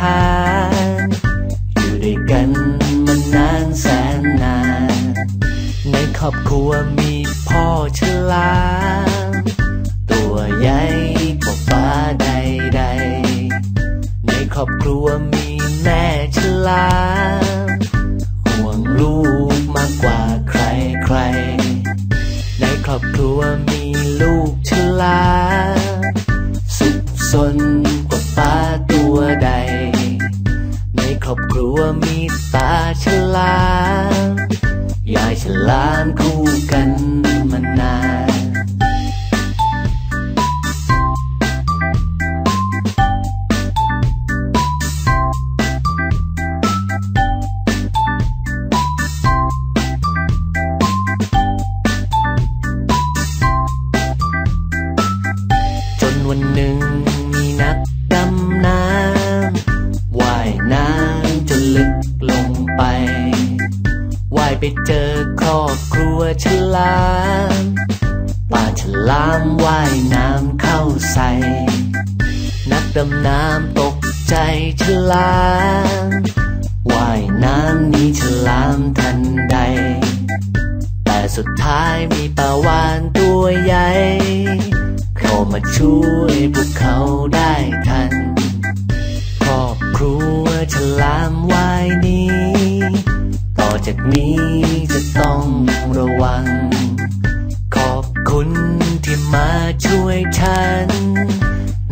หาอยู่ด้วยกันมันนานแสนนาน ในครอบครัวมีพ่อฉลาด ลานคู่กัน ลามว่ายน้ำเข้าใส่ นักดำน้ำตกใจฉลามว่ายน้ำนี้ฉลามทันใด แต่สุดท้ายมีปลาวานตัวใหญ่เข้ามาช่วยพวกเขาได้ทัน ครอบครัวฉลามว่ายนี้ ต่อจากนี้จะต้องระวัง มาช่วยฉัน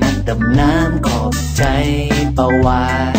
นักดำน้ำขอบใจประวาน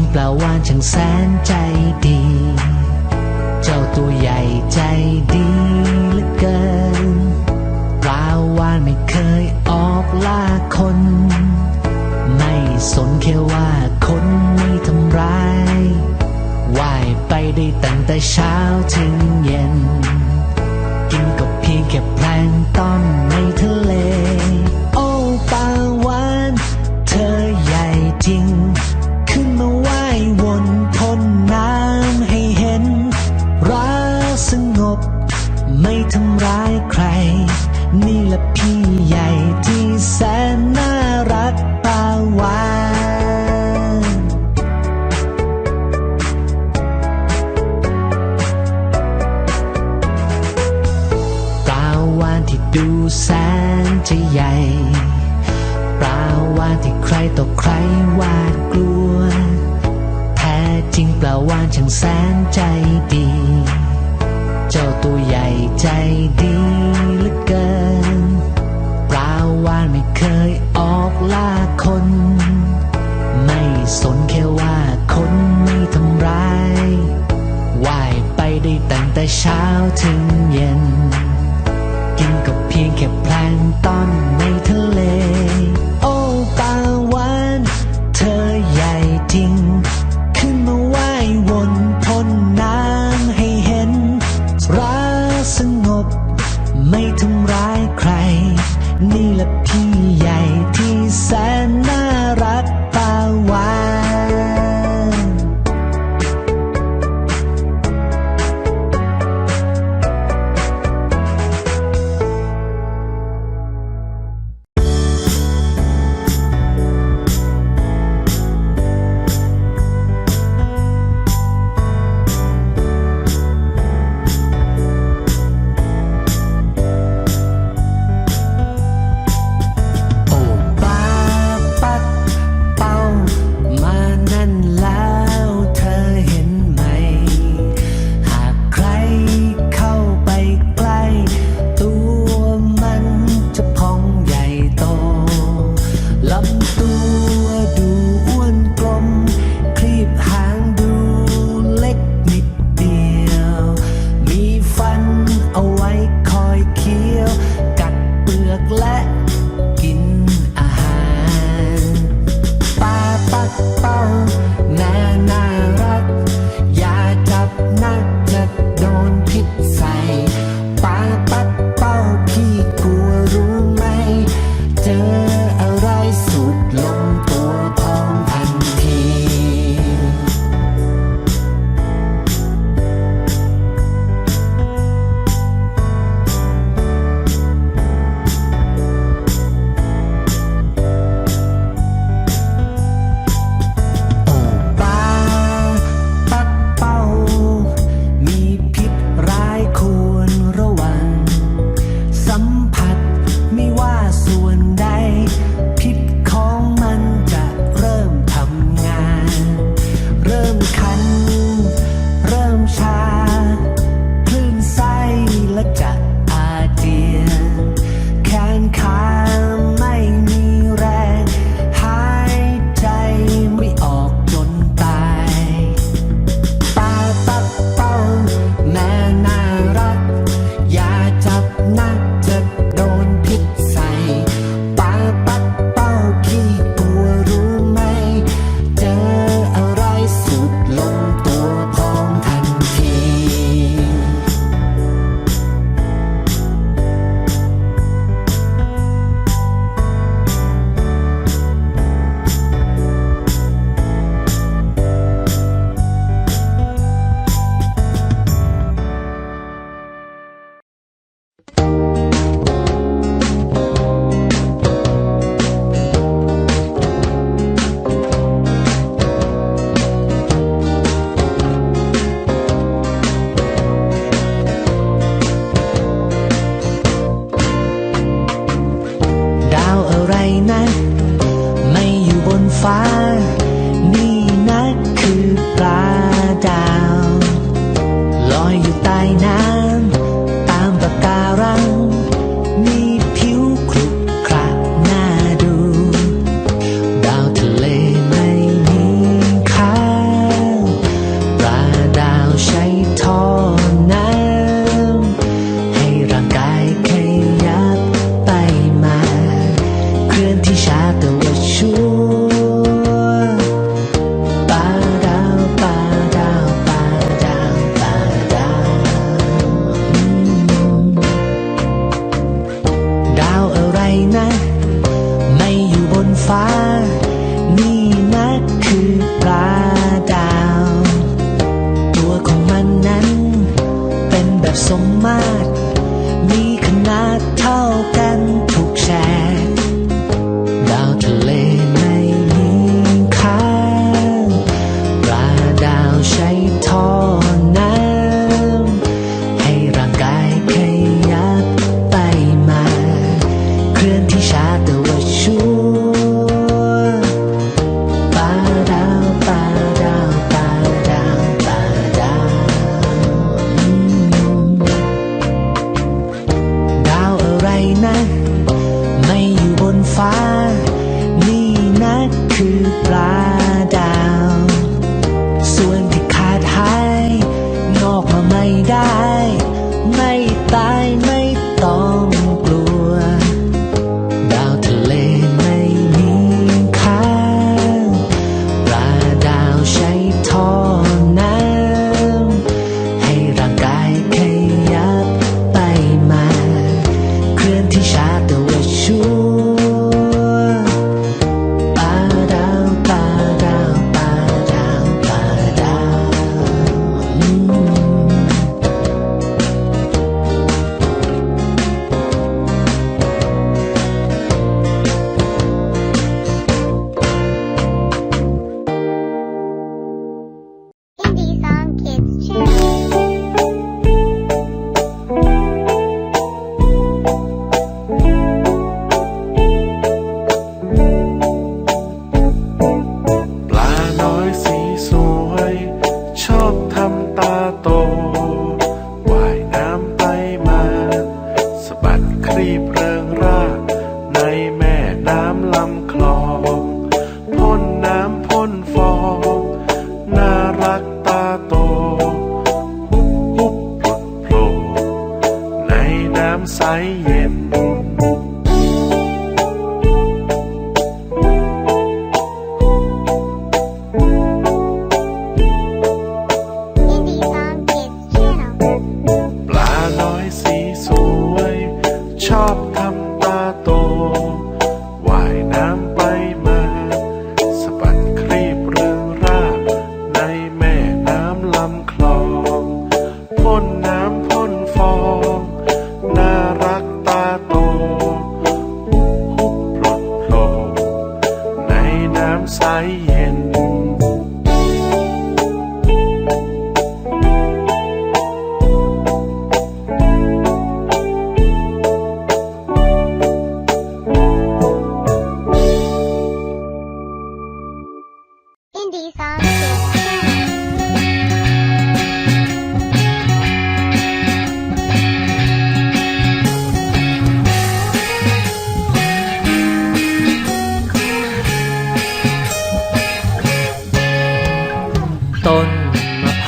งปลาวานช่างแสนใจดี เจ้าตัวใหญ่ใจดีเหลือเกิน ปลาวานไม่เคยออกล่าคน ไม่สนแค่ว่าคนไม่ทำร้ายว่ายไปได้ตั้งแต่เช้าถึงเย็น กินก็เพียงแค่แพลงต้อนในทะเล บ ไม่ทำร้ายใคร นี่แหละพี่ใหญ่ที่แสนน่ารักปาวานปลาวานที่ดูแสนจะใหญ่ปลาวานที่ใครต่อใครวาดกลัว แท้จริงปลาวานช่างแสนใจดี เจ้าตัวใหญ่ใจดีเหลือเกินปลาวานไม่เคยออกล่าคน ไม่สนแค่ว่าคนไม่ทำร้ายว่ายไปได้ตั้งแต่เช้าถึงเย็น กินก็เพียงแค่แพลงต้นในทะเล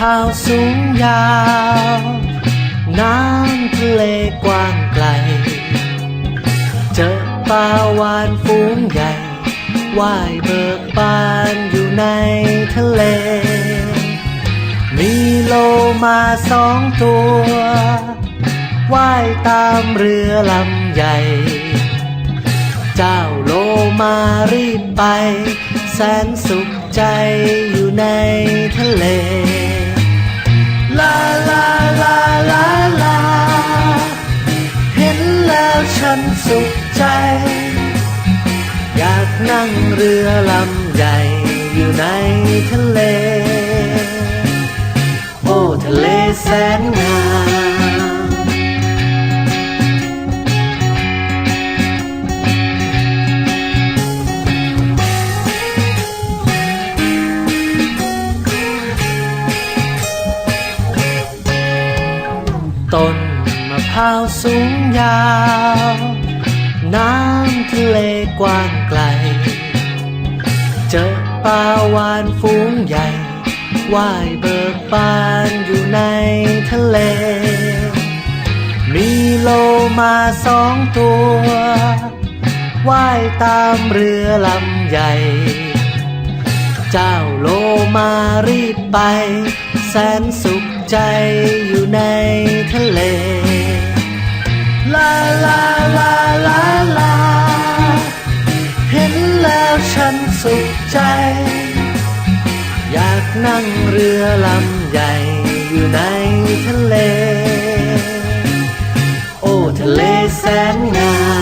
ข้าสูงยาว น้ำทะเลกว้างไกล เจอปลาวานฟูงใหญ่ว่ายเบิกบานอยู่ในทะเล มีโลมาสองตัวว่ายตามเรือลำใหญ่ เจ้าโลมารีบไป แสนสุขใจอยู่ในทะเล จ อยากนั่งเรือลำใหญ่อยู่ในทะเล โอ้ทะเลแสนงามต้นมะพร้าวสูงยาว น้ำทะเลกว้างไกล เจอปลาวานฝูงใหญ่ว่ายเบิกบานอยู่ในทะเล มีโลมาสองตัวว่ายตามเรือลำใหญ่ เจ้าโลมารีบไป แสนสุขใจอยู่ในทะเล ลาลาลาลาลา เห็นแล้วฉันสุขใจ อยากนั่งเรือลำใหญ่อยู่ในทะเล โอ้ทะเลแสนงาม